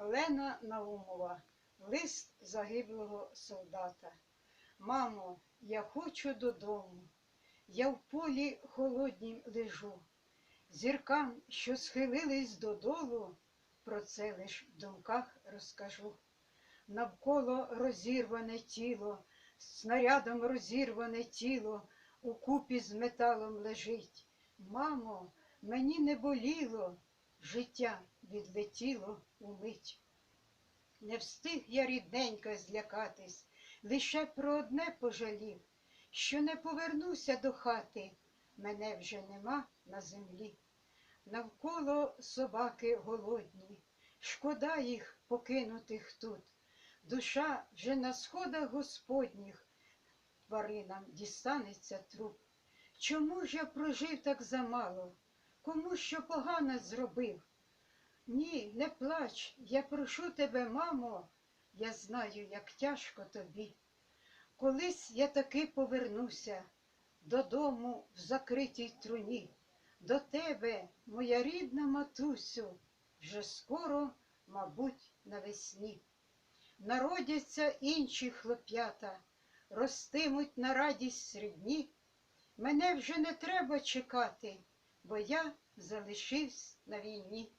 Олена Наумова, лист загиблого солдата. Мамо, я хочу додому. Я в полі холоднім лежу. Зіркам, що схилились додолу, про це лиш в думках розкажу. Навколо розірване тіло, снарядом розірване тіло, укупі з металом лежить. Мамо, мені не боліло, життя відлетіло умить. Не встиг я рідненька злякатись, лише про одне пожалів, що не повернуся до хати, мене вже нема на землі. Навколо собаки голодні, шкода їх покинутих тут. Душа вже на сходах Господніх, тваринам дістанеться труп. Чому ж я прожив так замало? Кому що погано зробив? Ні, не плач, я прошу тебе, мамо, я знаю, як тяжко тобі. Колись я таки повернуся додому в закритій труні. До тебе, моя рідна матусю, вже скоро, мабуть, навесні. Народяться інші хлоп'ята, ростимуть на радість срідні. Мене вже не треба чекати, бо я залишився на війні.